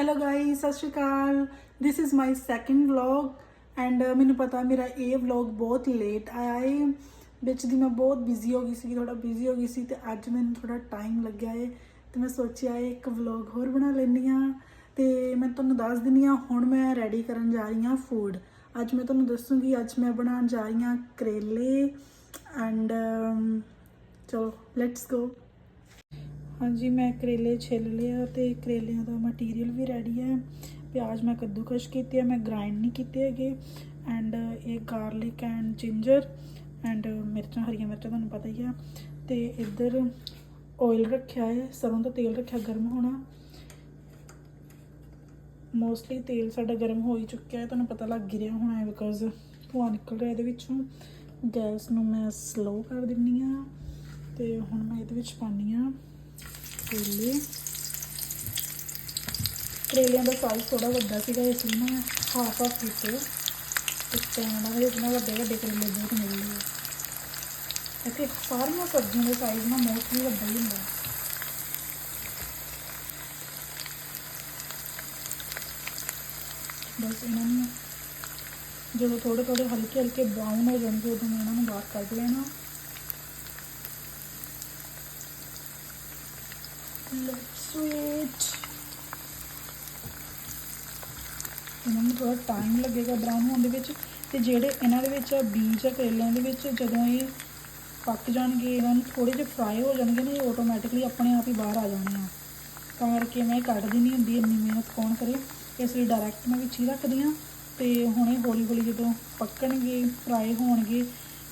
Hello guys ਸਤਿ ਸ਼੍ਰੀ ਅਕਾਲ। This is my second vlog and ਮੈਨੂੰ ਪਤਾ ਮੇਰਾ ਇਹ ਵਲੌਗ ਬਹੁਤ ਲੇਟ ਆਇਆ ਏ। ਵਿੱਚ ਦੀ ਮੈਂ ਬਹੁਤ ਬਿਜ਼ੀ ਹੋ ਗਈ ਸੀ ਥੋੜਾ ਬਿਜ਼ੀ ਹੋ ਗਈ ਸੀ ਤੇ ਅੱਜ ਮੈਨੂੰ ਥੋੜਾ ਟਾਈਮ ਲੱਗਿਆ ਏ ਤੇ ਮੈਂ ਸੋਚਿਆ ਹੈ ਇੱਕ ਵਲੌਗ ਹੋਰ ਬਣਾ ਲੈਂਦੀ ਹਾਂ। ਤੇ ਮੈਂ ਤੁਹਾਨੂੰ ਦੱਸ ਦਿੰਦੀ ਹਾਂ, ਹੁਣ ਮੈਂ ਰੈਡੀ ਕਰਨ ਜਾ ਰਹੀ ਹਾਂ ਫੂਡ ਅੱਜ ਮੈਂ ਤੁਹਾਨੂੰ ਦੱਸੂਗੀ, ਅੱਜ ਮੈਂ ਬਣਾਉਣ ਜਾ ਰਹੀ ਹਾਂ ਕਰੇਲੇ ਐਂਡ ਚਲੋ ਲੈਟਸ ਗੋ ਹਾਂਜੀ, ਮੈਂ ਕਰੇਲੇ ਛਿੱਲ ਲਿਆ ਤੇ ਕਰੇਲਿਆਂ ਦਾ ਮਟੀਰੀਅਲ ਵੀ ਰੈਡੀ ਹੈ ਪਿਆਜ਼ ਮੈਂ ਕੱਦੂਕਸ਼ ਕੀਤੀ ਹੈ ਮੈਂ ਗ੍ਰਾਈਂਡ ਨਹੀਂ ਕੀਤੇ ਹੈਗੇ। ਐਂਡ ਇਹ ਗਾਰਲਿਕ ਐਂਡ ਜਿੰਜਰ ਐਂਡ ਮਿਰਚਾਂ, ਹਰੀਆਂ ਮਿਰਚਾਂ ਤੁਹਾਨੂੰ ਪਤਾ ਹੀ ਆ। ਤੇ ਇੱਧਰ ਆਇਲ ਰੱਖਿਆ ਹੈ, ਸਰੋਂ ਦਾ ਤੇਲ ਰੱਖਿਆ ਗਰਮ ਹੋਣਾ। ਮੋਸਟਲੀ ਤੇਲ ਸਾਡਾ ਗਰਮ ਹੋ ਹੀ ਚੁੱਕਿਆ ਹੈ, ਤੁਹਾਨੂੰ ਪਤਾ ਲੱਗ ਹੀ ਰਿਹਾ ਹੋਣਾ ਹੈ ਬਿਕੋਜ਼ ਧੂਆਂ ਨਿਕਲ ਰਿਹਾ ਇਹਦੇ ਵਿੱਚੋਂ। ਗੈਸ ਨੂੰ ਮੈਂ ਸਲੋ ਕਰ ਦਿੰਨੀ ਆ ਤੇ ਹੁਣ ਮੈਂ ਇਹਦੇ ਵਿੱਚ ਪਾਉਂਦੀ ਆ। ਕਰੇਲੇ। ਕਰੇਲਿਆਂ ਦਾ ਸਾਈਜ਼ ਥੋੜਾ ਵੱਡਾ ਸੀਗਾ, ਇਸ ਲਈ ਮੈਂ ਹਾਫ ਹਾਫ ਕੀਤੇ। ਇਸ ਟਾਈਮ ਨਾਲ ਇਤਨਾ ਵੱਡੇ ਵੱਡੇ ਕਰੇਲੇ ਬਹੁਤ ਮਿਲਦੇ ਆ ਇੱਥੇ ਸਾਰੀਆਂ ਸਬਜ਼ੀਆਂ ਦੇ ਸਾਈਜ਼ ਨਾ ਮੋਸਟਲੀ ਵੱਡਾ ਹੀ ਹੁੰਦਾ। ਬਸ ਇਹਨਾਂ ਨੂੰ ਜਦੋਂ ਥੋੜੇ ਥੋੜੇ ਹਲਕੇ ਹਲਕੇ ਬਰਾਊਨ ਹੋ ਜਾਣਗੇ, ਉਦੋਂ ਮੈਂ ਇਹਨਾਂ ਨੂੰ ਬਾਹਰ ਕੱਢ ਲੈਣਾ। Let's ਇਹਨਾਂ ਨੂੰ ਥੋੜਾ ਟਾਈਮ ਲੱਗੇਗਾ ਬਰਾਊਨ ਹੋਣ ਦੇ ਵਿੱਚ ਤੇ ਜਿਹੜੇ ਇਹਨਾਂ ਦੇ ਵਿੱਚ ਆ ਬੀਜ ਆ ਕਰੇਲਿਆਂ ਦੇ ਵਿੱਚ ਜਦੋਂ ਇਹ ਪੱਕ ਜਾਣਗੇ, ਇਹਨਾਂ ਨੂੰ ਥੋੜੇ ਜਿਹਾ ਫਰਾਈ ਹੋ ਜਾਣਗੇ ਨਾ, ਇਹ ਆਟੋਮੈਟਿਕਲੀ ਆਪਣੇ ਆਪ ਹੀ ਬਾਹਰ ਆ ਜਾਣੇ ਆ। ਤਾਂ ਕਰਕੇ ਮੈਂ ਇਹ ਕੱਢਦੀ ਨਹੀਂ ਹੁੰਦੀ ਇੰਨੀ ਮਿਹਨਤ ਕੌਣ ਕਰੇ? ਇਸ ਲਈ ਡਾਇਰੈਕਟ ਮੈਂ ਵਿੱਚ ਹੀ ਰੱਖਦੀ ਹਾਂ ਤੇ ਹੁਣੇ ਹੌਲੀ ਹੌਲੀ ਜਦੋਂ ਪੱਕਣਗੇ ਫਰਾਈ ਹੋਣਗੇ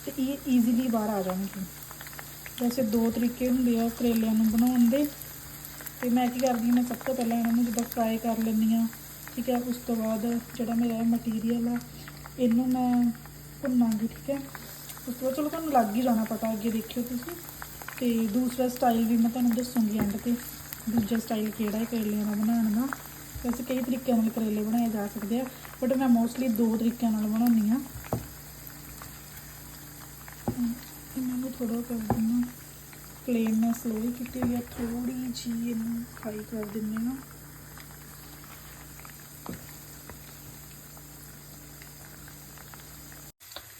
ਤੇ ਇਹ ਈਜ਼ੀਲੀ ਬਾਹਰ ਆ ਜਾਣਗੇ। ਵੈਸੇ ਦੋ ਤਰੀਕੇ ਹੁੰਦੇ ਆ ਕਰੇਲਿਆਂ ਨੂੰ ਬਣਾਉਣ ਦੇ। ਤੇ ਮੈਂ ਕੀ ਕਰਦੀ ਹਾਂ ਮੈਂ ਸਭ ਤੋਂ ਪਹਿਲਾਂ ਇਹਨਾਂ ਨੂੰ ਜਿੱਦਾਂ ਫਰਾਈ ਕਰ ਲੈਂਦੀ ਹਾਂ, ਠੀਕ ਹੈ, ਉਸ ਤੋਂ ਬਾਅਦ ਜਿਹੜਾ ਮੇਰਾ ਮਟੀਰੀਅਲ ਆ, ਇਹਨੂੰ ਮੈਂ ਭੁੰਨਾਂਗੀ, ਠੀਕ ਹੈ। ਉਸ ਤੋਂ ਬਾਅਦ ਚਲੋ ਤੁਹਾਨੂੰ ਲੱਗ ਹੀ ਜਾਣਾ ਪਤਾ, ਅੱਗੇ ਦੇਖਿਓ ਤੁਸੀਂ। ਤੇ ਦੂਸਰਾ ਸਟਾਈਲ ਵੀ ਮੈਂ ਤੁਹਾਨੂੰ ਦੱਸੂੰਗੀ ਐਂਡ ਤੇ, ਦੂਜਾ ਸਟਾਈਲ ਕਿਹੜਾ ਹੈ, ਕਰੇਲਿਆਂ ਦਾ ਬਣਾਉਣ ਦਾ। ਵੈਸੇ ਕਈ ਤਰੀਕਿਆਂ ਨਾਲ ਕਰੇਲੇ ਬਣਾਏ ਜਾ ਸਕਦੇ ਆ ਬਟ ਮੈਂ ਮੋਸਟਲੀ ਦੋ ਤਰੀਕਿਆਂ ਨਾਲ ਬਣਾਉਂਦੀ ਹਾਂ। ਇਹਨਾਂ ਨੂੰ ਥੋੜਾ ਕਰ ਦਿੰਦਾ ਫਲੇਮ ਮੈਂ ਸਲੋ ਹੀ ਕੀਤੀ ਹੋਈ ਆ ਥੋੜੀ ਜੀ ਇਹਨੂੰ ਫਰਾਈ ਕਰ ਦਿੰਦੇ ਹਾਂ।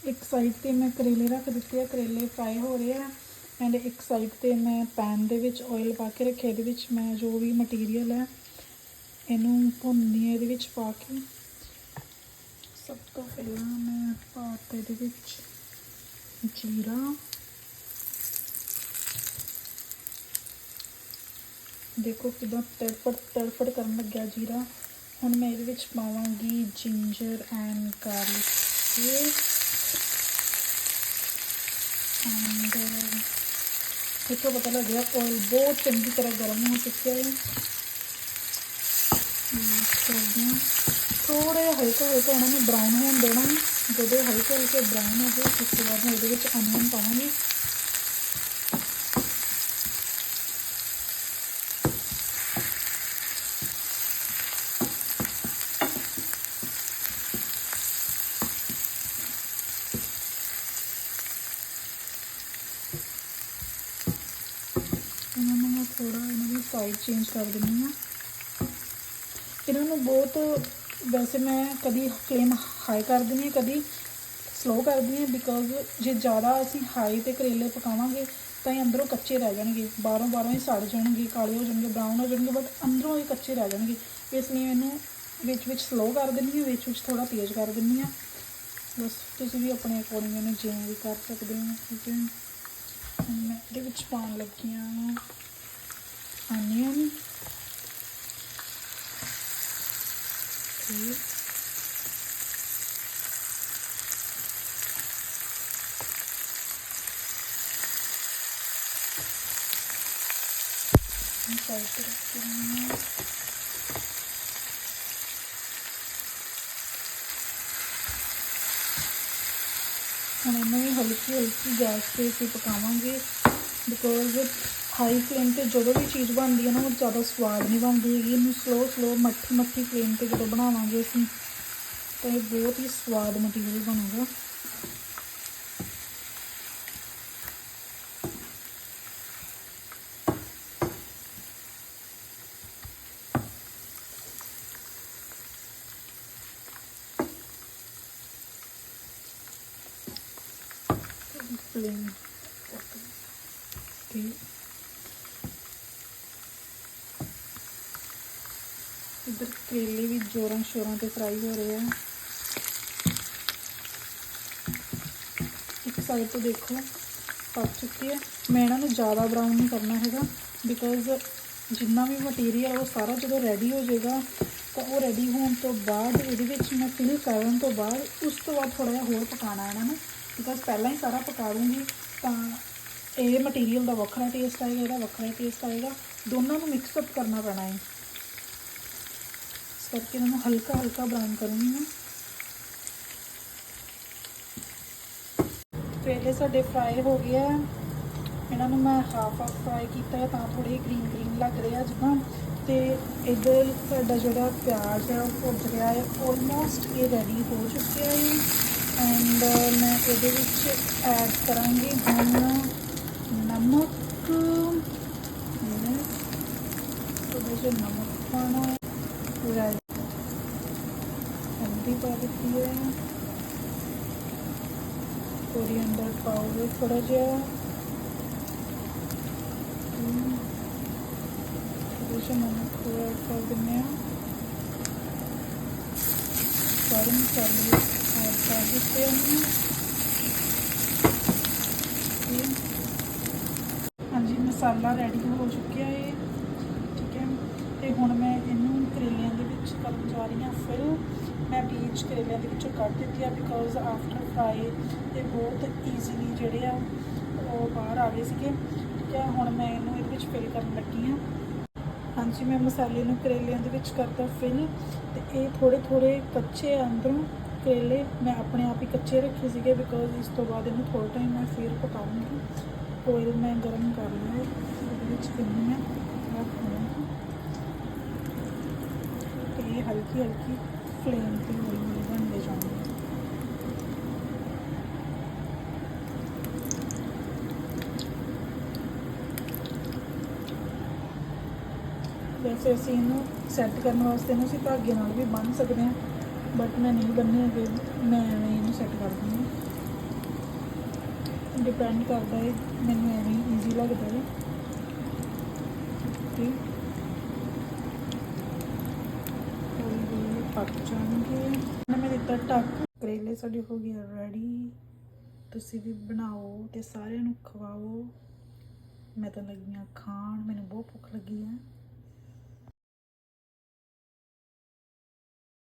ਇੱਕ ਸਾਈਡ ਤੇ ਮੈਂ ਕਰੇਲੇ ਰੱਖ ਦਿੱਤੇ ਆ, ਕਰੇਲੇ ਫਰਾਈ ਹੋ ਰਹੇ ਆ ਐਂਡ ਇੱਕ ਸਾਈਡ ਤੇ ਮੈਂ ਪੈਨ ਦੇ ਵਿੱਚ ਆਇਲ ਪਾ ਕੇ ਰੱਖਿਆ, ਇਹਦੇ ਵਿੱਚ ਮੈਂ ਜੋ ਵੀ ਮਟੀਰੀਅਲ ਹੈ, ਇਹਨੂੰ ਭੁੰਨਦੀ ਆ ਇਹਦੇ ਵਿੱਚ ਪਾ ਕੇ। ਸਭ ਤੋਂ ਪਹਿਲਾਂ ਮੈਂ ਪਾਤਾ ਇਹਦੇ ਵਿੱਚ ਜੀਰਾ। ਦੇਖੋ ਕਿਦਾਂ ਤੜਫੜ ਤੜਫੜ ਕਰਨ ਲੱਗਿਆ ਜੀਰਾ। ਹੁਣ ਮੈਂ ਇਹਦੇ ਵਿੱਚ ਪਾਵਾਂਗੀ ਜਿੰਜਰ ਐਂਡ ਗਾਰਲਿਕ ਐਂਡ ਇੱਥੋਂ ਪਤਾ ਲੱਗ ਗਿਆ ਆਇਲ ਬਹੁਤ ਚੰਗੀ ਤਰ੍ਹਾਂ ਗਰਮ ਹੋ ਚੁੱਕਿਆ ਹੈ। ਕਰਦੇ ਹਾਂ। ਥੋੜਾ ਹਲਕੇ ਹਲਕਾ ਹਲਕਾ ਇਹਨਾਂ ਨੂੰ ਬਰਾਊਨ ਹੋਣ ਦੇਣਾ। ਜਦੋਂ ਹਲਕੇ ਹਲਕੇ ਬਰਾਊਨ ਹੋ ਗਏ, ਉਸ ਤੋਂ ਬਾਅਦ ਮੈਂ ਇਹਦੇ ਵਿੱਚ ਅਨੀਅਨ ਪਾਵਾਂਗੀ ਇਹਨਾਂ ਨੂੰ ਮੈਂ ਥੋੜਾ ਇਹਨਾਂ ਦੀ ਸਾਈਡ ਚੇਂਜ ਕਰ ਦਿੰਦੀ ਹਾਂ। ਇਹਨਾਂ ਨੂੰ ਬਹੁਤ ਵੈਸੇ ਮੈਂ ਕਦੀ ਫਲੇਮ ਹਾਈ ਕਰ ਦਿੰਦੀ ਹਾਂ, ਕਦੀ ਸਲੋ ਕਰਦੀ ਹਾਂ ਬਿਕੋਜ਼ ਜੇ ਜ਼ਿਆਦਾ ਅਸੀਂ ਹਾਈ ਤੇ ਕਰੇਲੇ ਪਕਾਵਾਂਗੇ ਤਾਂ ਇਹ ਅੰਦਰੋਂ ਕੱਚੇ ਰਹਿ ਜਾਣਗੇ। ਬਾਹਰੋਂ ਬਾਹਰੋਂ ਹੀ ਸੜ ਜਾਣਗੇ, ਕਾਲੇ ਹੋ ਜਾਣਗੇ ਬਰਾਊਨ ਹੋ ਜਾਣਗੇ ਬਟ ਅੰਦਰੋਂ ਇਹ ਕੱਚੇ ਰਹਿ ਜਾਣਗੇ। ਇਸ ਲਈ ਇਹਨੂੰ ਵਿੱਚ ਵਿੱਚ ਸਲੋ ਕਰ ਦਿੰਦੀ ਹਾਂ, ਵਿੱਚ ਵਿੱਚ ਥੋੜਾ ਤੇਜ਼ ਕਰ ਦਿੰਦੀ ਹਾਂ। ਬਸ ਤੁਸੀਂ ਵੀ ਆਪਣੇ ਅਕੋਰਡਿੰਗ ਇਹਨੂੰ ਜਿਵੇਂ ਵੀ ਕਰ ਸਕਦੇ ਹੋ, ਠੀਕ ਹੈ। ਮੈਂ ਇਹਦੇ ਵਿੱਚ ਪਾਉਣ ਲੱਗੀ ਹਾਂ। ਅਨੀਅਨ ਤੇ ਸਾਈਡ ਤੇ ਹੁਣ ਇਹਨੂੰ ਵੀ ਹਲਕੀ ਹਲਕੀ ਗੈਸ ਤੇ ਅਸੀਂ ਪਕਾਵਾਂਗੇ। ਬਿਕੋਜ਼ हाई फ्लेम पर जो भी चीज़ बनती है ना वो ज़्यादा स्वाद नहीं बनती है इन स्लो स्लो मठी मठी फ्लेम पर जो बनावे असं तो यह बहुत ही स्वाद मटीरियल बनेगा Okay. ਇਧਰ ਕਰੇਲੇ ਵੀ ਜੋਰਾਂ ਸ਼ੋਰਾਂ ਤੇ ਫਰਾਈ ਹੋ ਰਹੇ ਆ। ਇੱਕ ਸਾਈਡ ਤੋਂ ਦੇਖੋ, ਪੱਕ ਚੁੱਕੀ ਹੈ। ਮੈਂ ਇਹਨਾਂ ਨੂੰ ਜ਼ਿਆਦਾ ਬਰਾਊਨ ਨਹੀਂ ਕਰਨਾ ਹੈਗਾ ਬਿਕਾਜ਼ ਜਿੰਨਾ ਵੀ ਮਟੀਰੀਅਲ ਉਹ ਸਾਰਾ ਜਦੋਂ ਰੈਡੀ ਹੋ ਜਾਏਗਾ, ਤਾਂ ਉਹ ਰੈਡੀ ਹੋਣ ਤੋਂ ਬਾਅਦ, ਇਹਦੇ ਵਿੱਚ ਮੈਂ ਫਿਲ ਕਰਨ ਤੋਂ ਬਾਅਦ ਉਸ ਤੋਂ ਬਾਅਦ ਥੋੜਾ ਜਿਹਾ ਹੋਰ ਪਕਾਉਣਾ ਇਹਨਾਂ ਨੂੰ ਬਿਕਾਜ਼ ਪਹਿਲਾਂ ਹੀ ਸਾਰਾ ਪਕਾ ਲੂੰਗੀ ਤਾਂ ਇਹ ਮਟੀਰੀਅਲ ਦਾ ਵੱਖਰਾ ਟੇਸਟ ਆਏਗਾ, ਇਹਦਾ ਵੱਖਰਾ ਟੇਸਟ ਆਏਗਾ। ਦੋਨਾਂ ਨੂੰ ਮਿਕਸ ਅਪ ਕਰਨਾ ਪੈਣਾ ਹੈ। ਇਸ ਕਰਕੇ ਇਹਨਾਂ ਨੂੰ ਹਲਕਾ ਹਲਕਾ ਬਰਾਊਨ ਕਰੂੰਗੀ ਮੈਂ। ਪਹਿਲੇ ਸਾਡੇ ਫਰਾਈ ਹੋ ਗਿਆ ਇਹਨਾਂ ਨੂੰ ਮੈਂ ਹਾਫ ਹਾਫ ਫਰਾਈ ਕੀਤਾ ਹੈ ਤਾਂ ਥੋੜੇ ਗ੍ਰੀਨ ਗ੍ਰੀਨ ਲੱਗ ਰਿਹਾ ਜਿੱਦਾਂ ਤੇ। ਇਧਰ ਸਾਡਾ ਜਿਹੜਾ ਪਿਆਜ਼ ਹੈ ਉਹ ਭੁੱਜ ਰਿਹਾ ਹੈ। ਆਲਮੋਸਟ ਇਹ ਰੈਡੀ ਹੋ ਚੁੱਕਿਆ ਹੈ। ਐਂਡ ਮੈਂ ਇਹਦੇ ਵਿੱਚ ਐਡ ਕਰਾਂਗੀ ਹੁਣ ਨਮਕ। ਥੋੜਾ ਜਿਹਾ ਨਮਕ ਪਾਣਾ ਹੈ ਰਾਈ ਹਲਦੀ ਪਾ ਦਿੱਤੀ ਹੈ ਕੋਰੀਐਂਡਰ ਪਾਊਡਰ ਥੋੜਾ ਜਿਹਾ ਹਮ, ਥੋੜਾ ਜਿਹਾ ਨਮਕ ਹੋਰ ਐਡ ਕਰ ਦਿੰਦੇ ਹਾਂ ਸਾਰੇ ਮਸਾਲੇ ਐਡ ਕਰ ਦਿੱਤੇ ਹਨ ਤੇ ਹਾਂਜੀ ਮਸਾਲਾ ਰੈਡੀ ਹੋ ਚੁੱਕਿਆ ਹੈ ਠੀਕ ਹੈ ਤੇ ਹੁਣ ਮੈਂ ਇਹਨੂੰ ਕਰੇਲਿਆਂ ਦੇ ਵਿੱਚ ਕਰਨ ਜਾ ਰਹੀ ਹਾਂ। ਫਿਰ ਮੈਂ ਬੀਜ ਕਰੇਲਿਆਂ ਦੇ ਵਿੱਚੋਂ ਕੱਢ ਦਿੱਤੀ ਆ ਬਿਕੋਜ਼ ਆਫਟਰ ਫਰਾਈ ਤੇ ਬਹੁਤ ਈਜ਼ੀਲੀ ਜਿਹੜੇ ਆ, ਉਹ ਬਾਹਰ ਆ ਗਏ ਸੀਗੇ। ਠੀਕ ਹੈ, ਹੁਣ ਮੈਂ ਇਹਨੂੰ ਇਹਦੇ ਵਿੱਚ ਫਿਲ ਕਰਨ ਲੱਗੀ ਹਾਂ। ਹਾਂਜੀ, ਮੈਂ ਮਸਾਲੇ ਨੂੰ ਕਰੇਲਿਆਂ ਦੇ ਵਿੱਚ ਕਰਤਾ ਫਿਲ ਤੇ ਇਹ ਥੋੜੇ ਥੋੜੇ ਕੱਚੇ ਆ ਅੰਦਰੋਂ ਕਰੇਲੇ। ਮੈਂ ਆਪਣੇ ਆਪ ਹੀ ਕੱਚੇ ਰੱਖੇ ਸੀਗੇ ਬਿਕੋਜ਼ ਇਸ ਤੋਂ ਬਾਅਦ ਇਹਨੂੰ ਥੋੜਾ ਟਾਈਮ ਮੈਂ ਫਿਰ ਪਕਾਉਂਗੀ। ਆਇਲ ਮੈਂ ਗਰਮ ਕਰ ਲਿਆ। ਇਹਦੇ ਵਿੱਚ ਕਿੰਨੀ ਮੈਂ ਰੱਖ ਲਵਾਂਗੀ। ਇਹ ਹਲਕੀ ਹਲਕੀ ਫਲੇਮ ਤੇ ਹੌਲੀ ਹੌਲੀ ਬਣਦੇ ਜਾਣਗੇ ਵੈਸੇ ਅਸੀਂ ਇਹਨੂੰ ਸੈੱਟ ਕਰਨ ਵਾਸਤੇ ਇਹਨੂੰ ਅਸੀਂ ਧਾਗੇ ਨਾਲ ਵੀ ਬੰਨ੍ਹ ਸਕਦੇ ਹਾਂ ਬਟ ਮੈਂ ਨਹੀਂ ਬੰਨੇ ਹੈਗੇ ਮੈਂ ਐਵੇਂ ਇਹਨੂੰ ਸੈੱਟ ਕਰ ਦਿੰਦੀ ਡਿਪੈਂਡ ਕਰਦਾ ਹੈ ਮੈਨੂੰ ਐਵੇਂ ਈਜ਼ੀ ਲੱਗਦਾ ਹੈ ਤੇ ਹੌਲੀ ਹੌਲੀ ਪੱਕ ਜਾਣਗੇ। ਹੁਣ ਮੈਂ ਦਿੱਤਾ ਟੱਕ ਕਰੇਲੇ ਸਾਡੇ ਹੋ ਗਏ ਰੈਡੀ ਤੁਸੀਂ ਵੀ ਬਣਾਓ ਤੇ ਸਾਰਿਆਂ ਨੂੰ ਖਵਾਓ। ਮੈਂ ਤਾਂ ਲੱਗੀਆਂ ਖਾਣ, ਮੈਨੂੰ ਬਹੁਤ ਭੁੱਖ ਲੱਗੀ ਹੈ।